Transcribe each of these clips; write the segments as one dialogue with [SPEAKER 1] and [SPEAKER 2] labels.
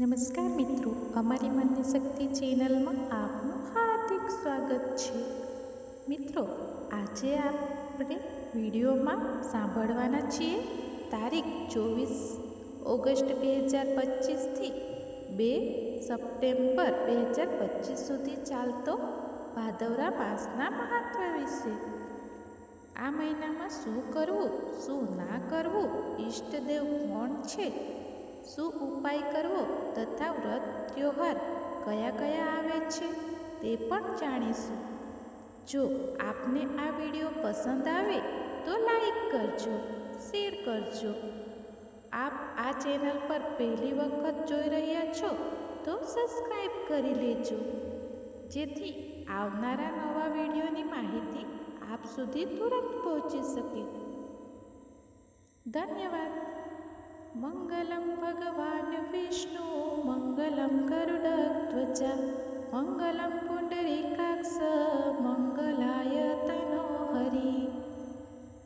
[SPEAKER 1] નમસ્કાર મિત્રો, અમારી મનની શક્તિ ચેનલમાં આપનું હાર્દિક સ્વાગત છે. મિત્રો, આજે આપણે વિડીયોમાં સાંભળવાના છીએ તારીખ ચોવીસ ઓગસ્ટ બે હજાર પચીસથી બે સપ્ટેમ્બર બે હજાર પચીસ સુધી ચાલતો ભાદવરા માસના મહત્વ વિશે. આ મહિનામાં શું કરવું, શું ના કરવું, ઈષ્ટદેવ કોણ છે શું ઉપાય કરવો તથા વ્રત ત્યોહાર કયા કયા આવે છે તે પણ જાણીશું. જો આપને આ વીડિયો પસંદ આવે તો લાઈક કરજો, શેર કરજો. આપ આ ચેનલ પર પહેલી વખત જોઈ રહ્યા છો તો સબસ્ક્રાઈબ કરી લેજો. જેથી આવનારા નવા વિડીયોની માહિતી આપ સુધી તુરંત પહોંચી શકે. ધન્યવાદ. મંગલમ ભગવાન વિષ્ણુ મંગલમ ગરુડધ્વજા મંગલમ પુંડરીકાક્ષ મંગલાય તનો હરિ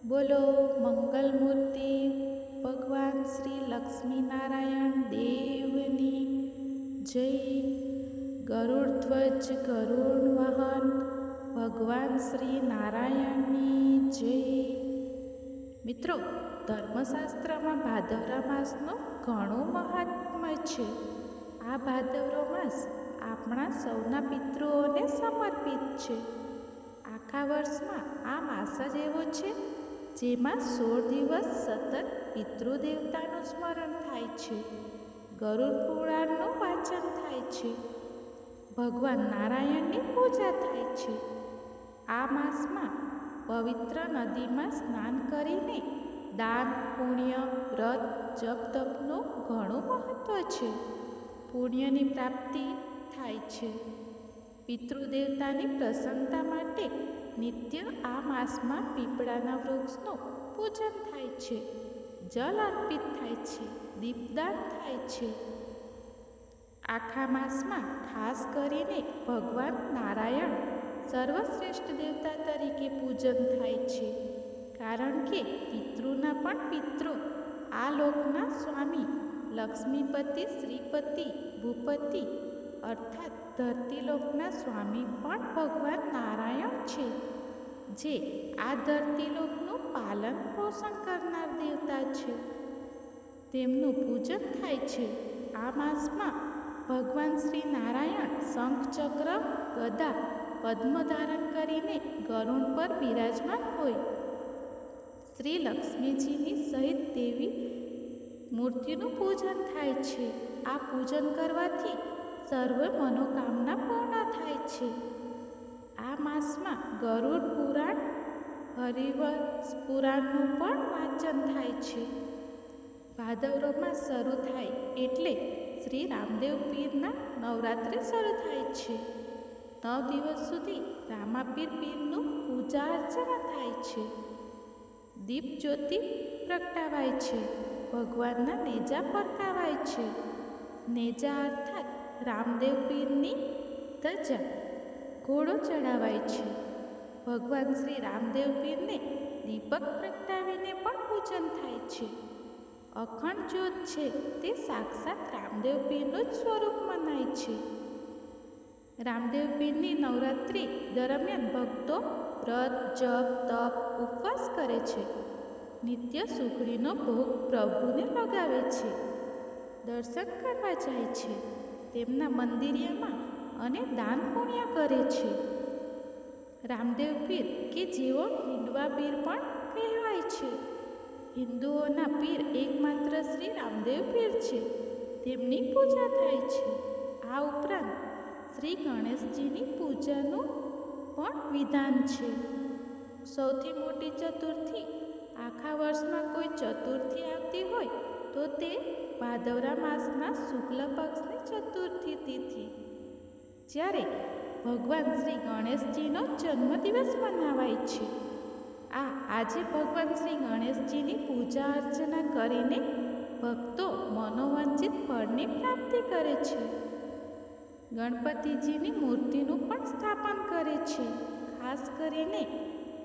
[SPEAKER 1] બોલો મંગલમૂર્તિ ભગવાન શ્રી લક્ષ્મીનારાયણ દેવની જય ગરુડધ્વજ ગરુડ વાહન ભગવાન શ્રી નારાયણની જય મિત્રો ધર્મશાસ્ત્રમાં ભાદરવા માસનું ઘણું મહાત્મ્ય છે. આ ભાદરવો માસ આપણા સૌના પિતૃઓને સમર્પિત છે. આખા વર્ષમાં આ માસ જ એવો છે, જેમાં સોળ દિવસ સતત પિતૃદેવતાનું સ્મરણ થાય છે. ગરુડ પુરાણનું વાંચન થાય છે. ભગવાન નારાયણની પૂજા થાય છે. આ માસમાં પવિત્ર નદીમાં સ્નાન કરીને દાન, પુણ્ય, વ્રત, જપ તપનું ઘણું મહત્ત્વ છે. પુણ્યની પ્રાપ્તિ થાય છે. પિતૃદેવતાની પ્રસન્નતા માટે નિત્ય આ માસમાં પીપળાના વૃક્ષનું પૂજન થાય છે. જલ અર્પિત થાય છે. દીપદાન થાય છે. આખા માસમાં ખાસ કરીને ભગવાન નારાયણ સર્વશ્રેષ્ઠ દેવતા તરીકે પૂજન થાય છે. કારણ કે પિતૃના પણ પિત્રો. આ લોકના સ્વામી લક્ષ્મીપતિ, શ્રીપતિ, ભૂપતિ અર્થાત ધરતીલોકના સ્વામી પણ ભગવાન નારાયણ છે, જે આ ધરતીલોકનું પાલન પોષણ કરનાર દેવતા છે. તેમનું પૂજન થાય છે. આ માસમાં ભગવાન શ્રી નારાયણ શંખચક્ર ગદા પદ્મ ધારણ કરીને ગરુણ પર બિરાજમાન હોય. શ્રી લક્ષ્મીજીની સહિત દેવી મૂર્તિનું પૂજન થાય છે. આ પૂજન કરવાથી સર્વ મનોકામના પૂર્ણ થાય છે. આ માસમાં ગરુડ પુરાણ હરિવંશ પુરાણનું પણ વાંચન થાય છે. ભાદવરોમાં શરૂ થાય એટલે શ્રી રામદેવ પીરના નવરાત્રિ શરૂ થાય છે. નવ દિવસ સુધી રામાપીર પીરનું પૂજા અર્ચના થાય છે. દીપ જ્યોતિ પ્રગટાવાય છે. ભગવાનના નેજા પરકાવાય છે. નેજા અર્થાત રામદેવ પીરની ધજા ઘોડો ચડાવાય છે. ભગવાન શ્રી રામદેવ પીરને દીપક પ્રગટાવીને પણ પૂજન થાય છે. અખંડ જ્યોત છે તે સાક્ષાત રામદેવ પીરનું જ સ્વરૂપ મનાય છે. રામદેવ પીરની નવરાત્રિ દરમિયાન ભક્તો વ્રત, જપ, તપ ઉપવાસ કરે છે. નિત્ય સુખડીનો ભોગ પ્રભુને લગાવે છે. દર્શન કરવા જાય છે. તેમના મંદિરિયામાં અને દાન પુણ્ય કરે છે. રામદેવ પીર કે જેઓ હિન્દવા પીર પણ કહેવાય છે. હિન્દુઓના પીર એકમાત્ર શ્રી રામદેવ પીર છે. તેમની પૂજા થાય છે. આ ઉપરાંત શ્રી ગણેશજીની પૂજાનું પણ વિધાન છે. સૌથી મોટી ચતુર્થી આખા વર્ષમાં કોઈ ચતુર્થી આવતી હોય તો તે ભાદવરા માસના શુક્લ પક્ષની ચતુર્થી તિથિ. જ્યારે ભગવાન શ્રી ગણેશજીનો જન્મદિવસ મનાવાય છે. આ આજે ભગવાન શ્રી ગણેશજીની પૂજા અર્ચના કરીને ભક્તો મનોવંચિત ફળની પ્રાપ્તિ કરે છે. ગણપતિજીની કરે છે. ખાસ કરીને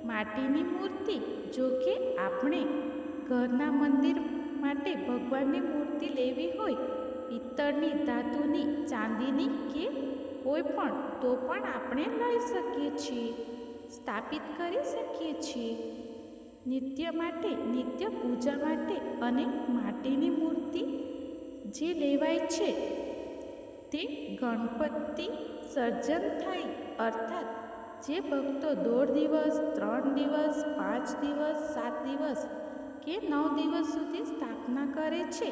[SPEAKER 1] માટીની મૂર્તિ, જો કે આપણે ઘરના મંદિર માટે ભગવાનની મૂર્તિ લેવી હોય, પિત્તળની, ધાતુની, ચાંદીની કે કોઈ પણ, તો પણ આપણે લઈ શકીએ છીએ, સ્થાપિત કરી શકીએ છીએ. નિત્ય માટે, નિત્ય પૂજા માટે અને માટીની મૂર્તિ જે લેવાય છે, તે ગણપતિ સર્જન થાય, અર્થાત જે ભક્તો દોઢ દિવસ, ત્રણ દિવસ, પાંચ દિવસ, સાત દિવસ કે નવ દિવસ સુધી સ્થાપના કરે છે,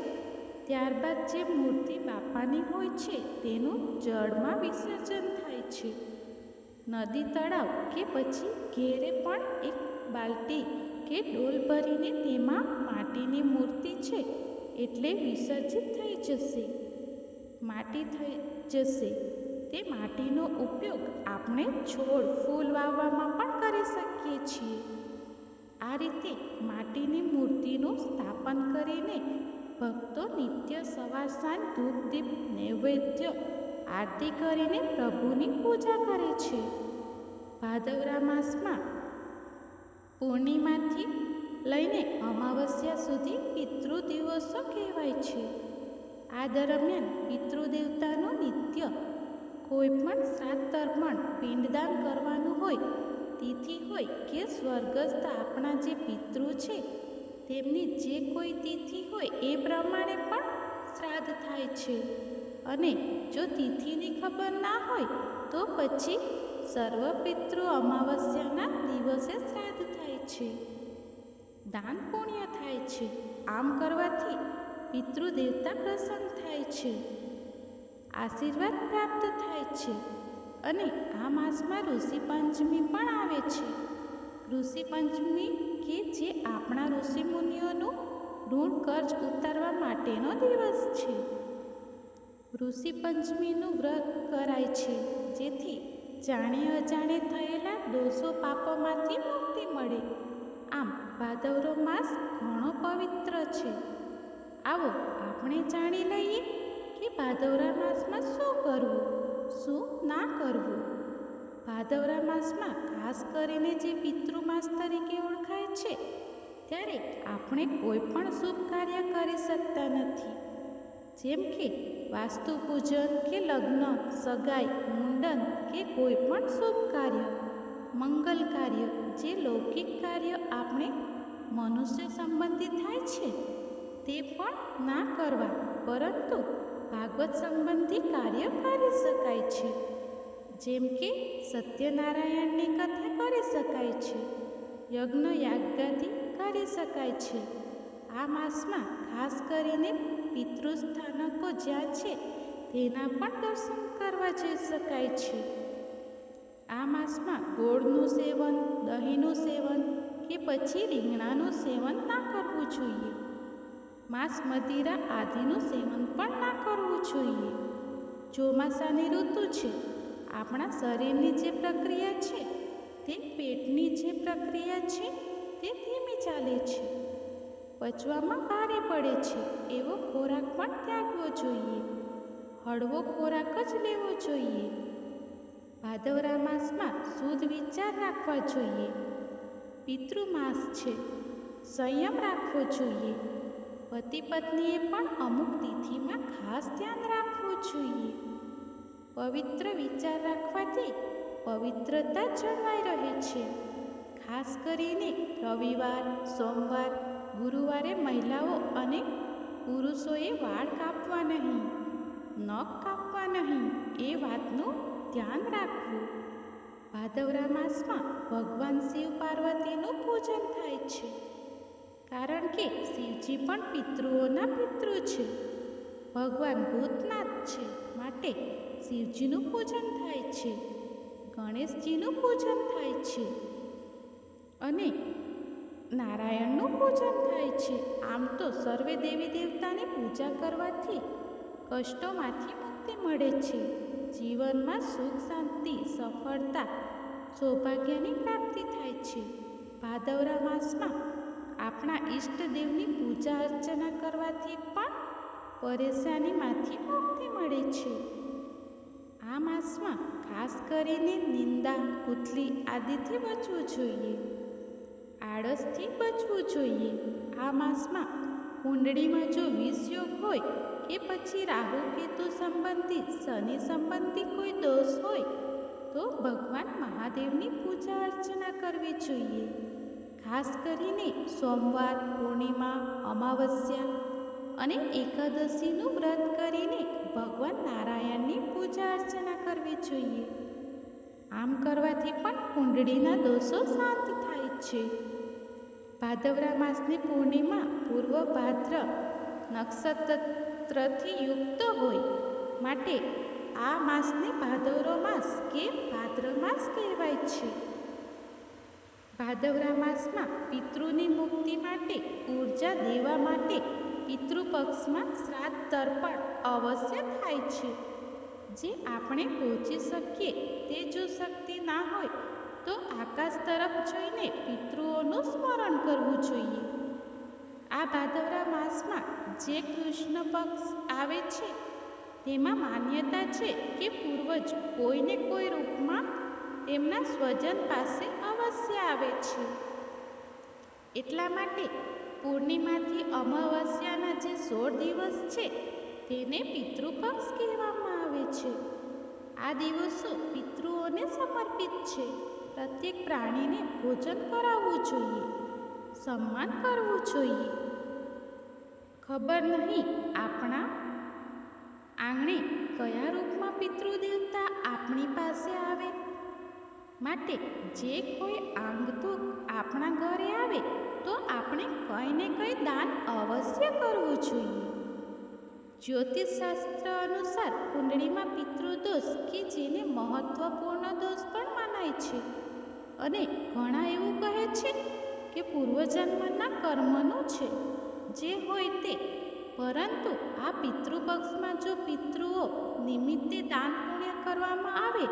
[SPEAKER 1] ત્યારબાદ જે મૂર્તિ બાપાની હોય છે તેનું જળમાં વિસર્જન થાય છે. નદી તળાવ કે પછી ઘેરે પણ એક બાલટી કે ડોલ ભરીને તેમાં માટીની મૂર્તિ છે એટલે વિસર્જિત થઈ જશે. માટી થઈ જશે. તે માટીનો ઉપયોગ આપણે છોડ, ફૂલ વાવવામાં પણ કરી શકીએ છીએ. આ રીતે માટીની મૂર્તિનું સ્થાપન કરીને ભક્તો નિત્ય સવાર સાંજ ધૂપ, દીપ, નૈવેદ્ય આરતી કરીને પ્રભુની પૂજા કરે છે. ભાદવરા માસમાં પૂર્ણિમાથી લઈને અમાવસ્યા સુધી પિતૃ દિવસો કહેવાય છે. આ દરમિયાન પિતૃદેવતાનું નિત્ય કોઈ પણ શ્રાદ્ધ તર્પણ પિંડદાન કરવાનું હોય, તિથિ હોય કે સ્વર્ગસ્થ આપણા જે પિતૃ છે, તેમની જે કોઈ તિથિ હોય એ પ્રમાણે પણ શ્રાદ્ધ થાય છે. અને જો તિથિની ખબર ના હોય, તો પછી સર્વ પિતૃ અમાવસ્યાના દિવસે શ્રાદ્ધ થાય છે. દાન પુણ્ય થાય છે. આમ કરવાથી પિતૃદેવતા પ્રસન્ન થાય છે. આશીર્વાદ પ્રાપ્ત થાય છે. અને આ માસમાં ઋષિ પંચમી પણ આવે છે. ઋષિ પંચમી કે જે આપણા ઋષિ મુનિઓનું ઋણ કર્જ ઉતારવા માટેનો દિવસ છે. ઋષિ પંચમીનું વ્રત કરાય છે. જેથી જાણે અજાણે થયેલા દોષો પાપોમાંથી મુક્તિ મળે. આમ ભાદવરો માસ ઘણો પવિત્ર છે. આવો આપણે જાણી લઈએ ભાદવરા માસમાં શું કરવું? શું ના કરવું? ભાદવરા માસમાં ખાસ કરીને જે પિતૃમાસ તરીકે ઓળખાય છે, ત્યારે આપણે કોઈ પણ શુભ કાર્ય કરી શકતા નથી. જેમ કે વાસ્તુ પૂજન કે લગ્ન, સગાઈ, મુંડન કે કોઈ પણ શુભ કાર્ય, મંગલ કાર્ય, જે લૌકિક કાર્ય આપણે મનુષ્ય સંબંધિત થાય છે, તે પણ ના કરવા. પરંતુ ભાગવત સંબંધી કાર્ય કરી શકાય છે. જેમ કે સત્યનારાયણની કથા કરી શકાય છે. યજ્ઞ યાગાદી કરી શકાય છે. આ માસમાં ખાસ કરીને પિતૃસ્થાનકો જ્યાં છે, તેના પણ દર્શન કરવા જઈ શકાય છે. આ માસમાં ગોળનું સેવન, દહીંનું સેવન કે પછી રીંગણાનું સેવન ના કરવું જોઈએ. માંસ મદિરા આદિનું સેવન પણ ના કરવું જોઈએ. ચોમાસાની ઋતુ છે. આપણા શરીરની જે પ્રક્રિયા છે, તે પેટની જે પ્રક્રિયા છે, તે ધીમી ચાલે છે. પચવામાં ભારે પડે છે, એવો ખોરાક પણ ત્યાગવો જોઈએ. હળવો ખોરાક જ લેવો જોઈએ. ભાદવરા માસમાં શુદ્ધ વિચાર રાખવા જોઈએ. પિતૃમાસ છે, સંયમ રાખવો જોઈએ. પતિ પત્નીએ પણ અમુક તિથિમાં ખાસ ધ્યાન રાખવું જોઈએ. પવિત્ર વિચાર રાખવાથી પવિત્રતા જળવાઈ રહે છે. ખાસ કરીને રવિવાર, સોમવાર, ગુરુવારે મહિલાઓ અને પુરુષોએ વાળ કાપવા નહીં, નખ કાપવા નહીં એ વાતનું ધ્યાન રાખવું. ભાદવરા માસમાં ભગવાન શિવ પાર્વતીનું પૂજન થાય છે. કારણ કે શિવજી પણ પિતૃઓના પિતૃ છે. ભગવાન ભૂતનાથ છે માટે શિવજીનું પૂજન થાય છે. ગણેશજીનું પૂજન થાય છે. અને નારાયણનું પૂજન થાય છે. આમ તો સર્વે દેવી દેવતાની પૂજા કરવાથી કષ્ટોમાંથી મુક્તિ મળે છે. જીવનમાં સુખ, શાંતિ, સફળતા, સૌભાગ્યની પ્રાપ્તિ થાય છે. ભાદવરા માસમાં આપણા ઈષ્ટદેવની પૂજા અર્ચના કરવાથી પણ પરેશાનીમાંથી મુક્તિ મળે છે. આ માસમાં ખાસ કરીને નિંદા કુથલી આદિથી બચવું જોઈએ. આળસથી બચવું જોઈએ. આ માસમાં કુંડળીમાં જો વિષયોગ હોય કે પછી રાહુ કેતુ સંબંધી, શનિ સંબંધી કોઈ દોષ હોય તો ભગવાન મહાદેવની પૂજા અર્ચના કરવી જોઈએ. ખાસ કરીને સોમવાર પૂર્ણિમા, અમાવસ્યા અને એકાદશીનું વ્રત કરીને ભગવાન નારાયણની પૂજા અર્ચના કરવી જોઈએ. આમ કરવાથી પણ કુંડળીના દોષો શાંત થાય છે. ભાદવરા માસની પૂર્ણિમા પૂર્વ ભાદ્ર નક્ષત્રથી યુક્ત હોય માટે આ માસને ભાદરો માસ કે ભાદ્ર માસ કહેવાય છે. ભાદવરા માસમાં પિતૃની મુક્તિ માટે, ઊર્જા દેવા માટે પિતૃપક્ષમાં શ્રાદ્ધ તર્પણ અવશ્ય થાય છે. જે આપણે પહોંચી શકીએ તે જો શક્તિ ના હોય, તો આકાશ તરફ જોઈને પિતૃઓનું સ્મરણ કરવું જોઈએ. આ ભાદવરા માસમાં જે કૃષ્ણ પક્ષ આવે છે, તેમાં માન્યતા છે કે પૂર્વજ કોઈને કોઈ રૂપમાં તેમના સ્વજન પાસે અવશ્ય આવે છે. એટલા માટે પૂર્ણિમાથી અમાવસ્યાના જે સોળ દિવસ છે, તેને પિતૃપક્ષ કહેવામાં આવે છે. આ દિવસો પિતૃઓને સમર્પિત છે. પ્રત્યેક પ્રાણીને ભોજન કરાવવું જોઈએ, સન્માન કરવું જોઈએ. ખબર નહીં આપણા આંગણે કયા રૂપમાં પિતૃદેવતા આપણી પાસે આવે? માટે જે કોઈ આંગતું આપણા ઘરે આવે, તો આપણે કંઈ ને કંઈ દાન અવશ્ય કરવું જોઈએ. જ્યોતિષશાસ્ત્ર અનુસાર કુંડળીમાં પિતૃદોષ કે જેને મહત્વપૂર્ણ દોષ પણ મનાય છે. અને ઘણા એવું કહે છે કે પૂર્વજન્મના કર્મનું છે, જે હોય તે. પરંતુ આ પિતૃપક્ષમાં જો પિતૃઓ નિમિત્તે દાન પુણ્ય કરવામાં આવે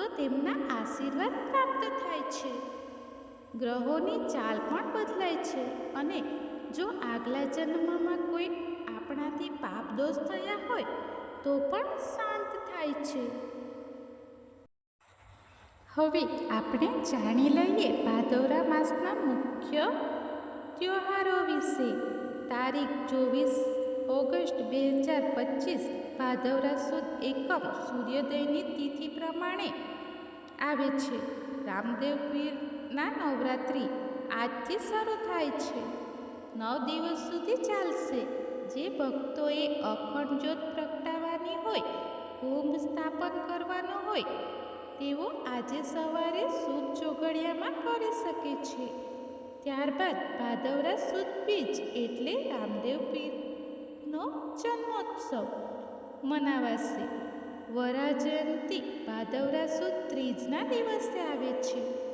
[SPEAKER 1] તો તેમના આશીર્વાદ પ્રાપ્ત થાય છે. ગ્રહોની ચાલ પણ બદલાય છે અને જો આગલા જન્મમાં કોઈ આપણાથી પાપ દોષ થયા હોય, તો પણ શાંત થાય છે. હવે આપણે જાણી લઈએ ભાદોરા માસના મુખ્ય તહેવારો વિશે. તારીખ ચોવીસ ઓગસ્ટ બે હજાર પચીસ ભાદવરા સુદ એકમ સૂર્યોદયની તિથિ પ્રમાણે આવે છે. રામદેવ પીરના નવરાત્રિ આજથી શરૂ થાય છે. નવ દિવસ સુધી ચાલશે. જે ભક્તોએ અખંડ જ્યોત પ્રગટાવવાની હોય, કુંભ સ્થાપન કરવાનો હોય, તેઓ આજે સવારે સુદ ચોઘડિયામાં કરી શકે છે. ત્યારબાદ ભાદવરા સુદ બીજ એટલે રામદેવ પીરનો જન્મોત્સવ મનાવાશે. વરાજયંતી ભાદવરા સુદ ત્રીજના દિવસે આવે છે.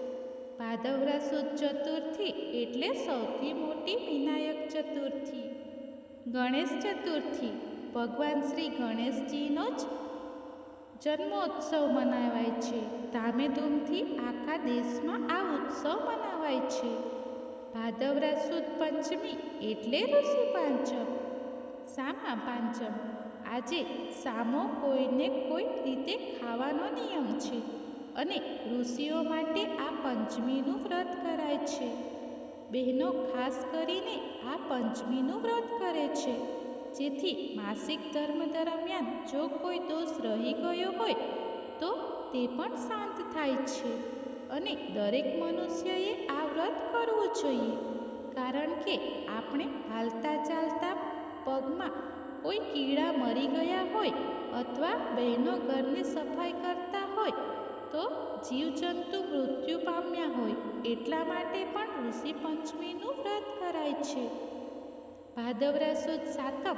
[SPEAKER 1] ભાદવરા સુદ ચતુર્થી એટલે સૌથી મોટી વિનાયક ચતુર્થી. ગણેશ ચતુર્થી ભગવાન શ્રી ગણેશજીનો જ જન્મોત્સવ મનાવાય છે. ધામેધૂમથી આખા દેશમાં આ ઉત્સવ મનાવાય છે. ભાદવરા સુદ પંચમી એટલે ઋષિ પાંચમ. સામા પાંચમ. આજે સામો કોઈને કોઈ રીતે ખાવાનો નિયમ છે અને ઋષિઓ માટે આ પંચમીનું વ્રત કરાય છે. બહેનો ખાસ કરીને આ પંચમીનું વ્રત કરે છે. જેથી માસિક ધર્મ દરમિયાન જો કોઈ દોષ રહી ગયો હોય તો તે પણ શાંત થાય છે અને દરેક મનુષ્યએ આ વ્રત કરવું જોઈએ. કારણ કે આપણે હાલતા ચાલતા પગમાં કોઈ કીડા મરી ગયા હોય અથવા બહેનો ઘરની સફાઈ કરતા હોય તો જીવજંતુ મૃત્યુ પામ્યા હોય એટલા માટે પણ ઋષિ પંચમીનું વ્રત કરાય છે. ભાદવરા સુદ સાતમ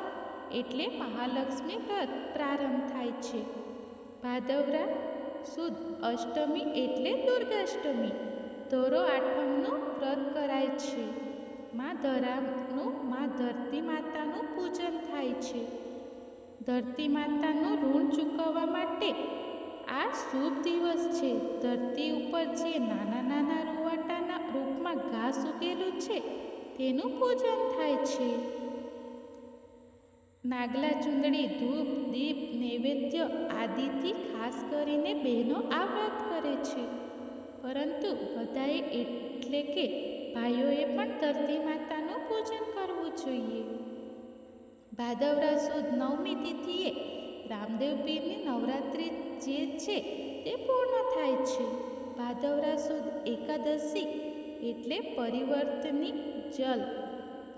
[SPEAKER 1] એટલે મહાલક્ષ્મી વ્રત પ્રારંભ થાય છે. ભાદવરા સુદ અષ્ટમી એટલે દુર્ગાષ્ટમી, ધોરો આઠમનું વ્રત કરાય છે. મા ધરાનું મા ધરતી માતાનું થાય છે. ધરતી માતાનું ઋણ ચૂકવવા માટે આ શુભ દિવસ છે. ધરતી ઉપર જે નાના નાના રૂવાટાના રૂપમાં ઘાસ ઉગેલું છે, તેનું પૂજન થાય છે. નાગલા ચૂંદડી, ધૂપ, દીપ, નૈવેદ્ય આદિથી ખાસ કરીને બહેનો આ વ્રત કરે છે. પરંતુ બધાએ એટલે કે ભાઈઓએ પણ ધરતી માતાનું પૂજન કરવું જોઈએ. ભાદવરા સુદ નવમી તિથિએ રામદેવ પીરની નવરાત્રિ જે છે તે પૂર્ણ થાય છે. ભાદવરા સુદ એકાદશી એટલે પરિવર્તની જલ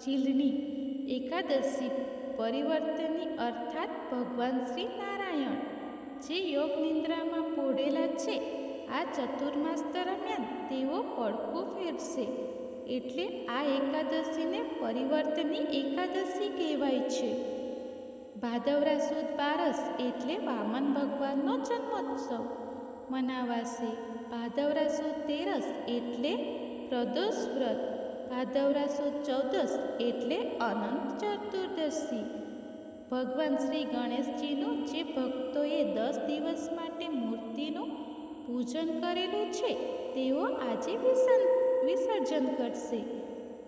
[SPEAKER 1] ચીલની એકાદશી. પરિવર્તની અર્થાત ભગવાન શ્રી નારાયણ. જે યોગ નિંદ્રામાં પોડેલા છે, આ ચતુર્માસ દરમિયાન તેઓ પડખું ફેરશે. એટલે આ એકાદશીને પરિવર્તની એકાદશી કહેવાય છે. ભાદવરા સુદ બારસ એટલે વામન ભગવાનનો જન્મોત્સવ. મનાવાશે ભાદવરા સુદ તેરસ એટલે પ્રદોષ વ્રત. ભાદવરા સુદ ચૌદસ એટલે અનંત ચતુર્દશી. ભગવાન શ્રી ગણેશજીનું જે ભક્તોએ દસ દિવસ માટે મૂર્તિનું પૂજન કરેલું છે, તેઓ આજે વિસર્જન વિસર્જન કરશે.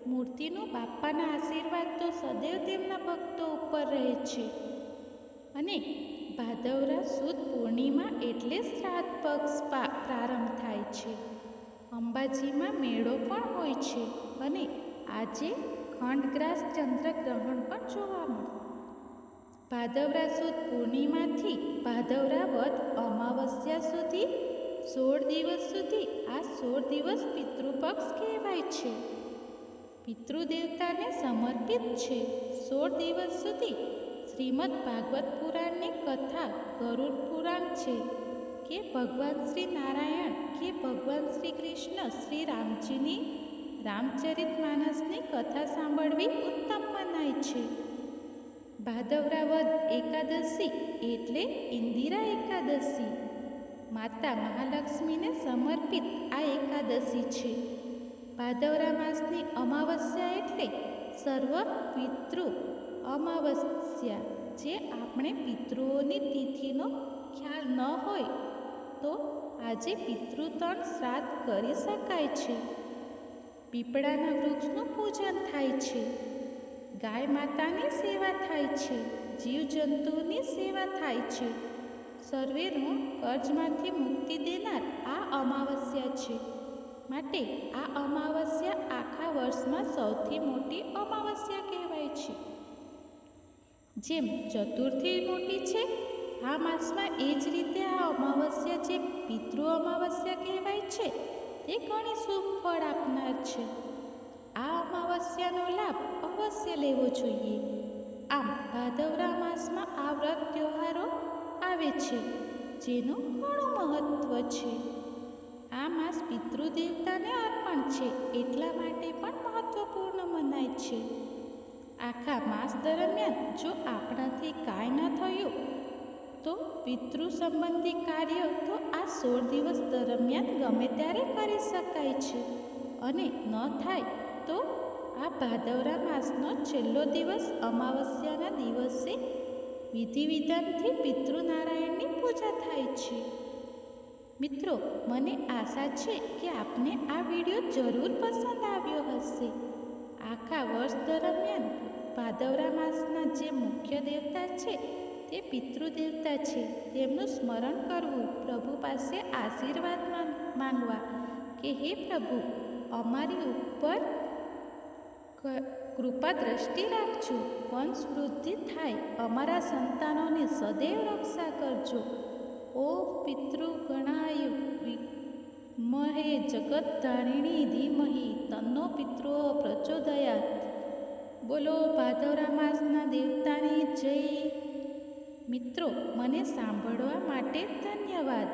[SPEAKER 1] મૂર્તિનું બાપાના આશીર્વાદ તો સદૈવ તેમના ભક્તો ઉપર રહે છે. અને ભાદવરા સુદ પૂર્ણિમા એટલે શ્રાદ્ધ પક્ષ પ્રારંભ થાય છે. અંબાજીમાં મેળો પણ હોય છે અને આજે ખંડગ્રાસ ચંદ્રગ્રહણ પણ જોવા મળે. ભાદવરા સુદ પૂર્ણિમાથી ભાદવરા વધ અમાવસ્યા સુધી સોળ દિવસ સુધી આ સોળ દિવસ પિતૃપક્ષ કહેવાય છે. પિતૃદેવતાને સમર્પિત છે. સોળ દિવસ સુધી શ્રીમદ ભાગવત પુરાણની કથા ગરુડ પુરાણ છે કે ભગવાન શ્રી નારાયણ કે ભગવાન શ્રી કૃષ્ણ શ્રી રામજીની રામચરિત માનસની કથા સાંભળવી ઉત્તમ મનાય છે. ભાદવરા વદ એકાદશી એટલે ઇન્દિરા એકાદશી. માતા મહાલક્ષ્મીને સમર્પિત આ એકાદશી છે. ભાદવરા માસની અમાવસ્યા એટલે સર્વ પિતૃ અમાવસ્યા, જે આપણે પિતૃઓની તિથિનો ખ્યાલ ન હોય તો આજે પિતૃતણ શ્રાદ્ધ કરી શકાય છે. પીપળાના વૃક્ષનું પૂજન થાય છે. ગાય માતાની સેવા થાય છે. જીવજંતુની સેવા થાય છે. સર્વે ઋણ કર્જમાંથી મુક્તિ દેનાર આ અમાવસ્યા છે. માટે આ અમાવસ્યા આખા વર્ષમાં સૌથી મોટી અમાવસ્યા કહેવાય છે. જેમ ચતુર્થી મોટી છે, આ માસમાં એ જ રીતે આ અમાવસ્યા જે પિતૃ અમાવસ્યા કહેવાય છે, તે ઘણી શુભ ફળ આપનાર છે. આ અમાવસ્યાનો લાભ અવશ્ય લેવો જોઈએ. આમ ભાદવરા માસમાં આ વ્રત તહેવારો આવે છે, જેનું ઘણું મહત્ત્વ છે. આ માસ પિતૃદેવતાને અર્પણ છે, એટલા માટે પણ મહત્ત્વપૂર્ણ મનાય છે. આખા માસ દરમિયાન જો આપણાથી કાંઈ ન થયું, તો પિતૃ સંબંધી કાર્ય તો આ સોળ દિવસ દરમિયાન ગમે ત્યારે કરી શકાય છે. અને ન થાય તો આ ભાદવરા માસનો છેલ્લો દિવસ અમાવસ્યાના દિવસે વિધિ વિધાનથી પિતૃનારાયણની પૂજા થાય છે. મિત્રો, મને આશા છે કે આપને આ વીડિયો જરૂર પસંદ આવ્યો હશે. આખા વર્ષ દરમિયાન ભાદવરા માસના જે મુખ્ય દેવતા છે તે પિતૃદેવતા છે. તેમનું સ્મરણ કરવું પ્રભુ પાસે આશીર્વાદ માંગવા કે હે પ્રભુ, અમારી ઉપર કૃપા દ્રષ્ટિ રાખજો. વંશ વૃદ્ધિ થાય. અમારા સંતાનોની સદૈવ રક્ષા કરજો. ઓ પિતૃગણાય મહે જગતધારિણી ધીમહી. તન્નો પિતૃ પ્રચોદયાત બોલો ભાદવરા માસના દેવતાની જય. મિત્રો, મને સાંભળવા માટે ધન્યવાદ.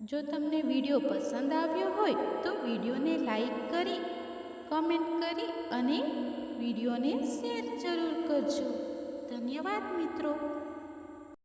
[SPEAKER 1] જો તમને વીડિયો પસંદ આવ્યો હોય તો વિડીયોને લાઈક કરી કમેન્ટ કરી અને વિડીયોને શેર જરૂર કરજો. ધન્યવાદ મિત્રો.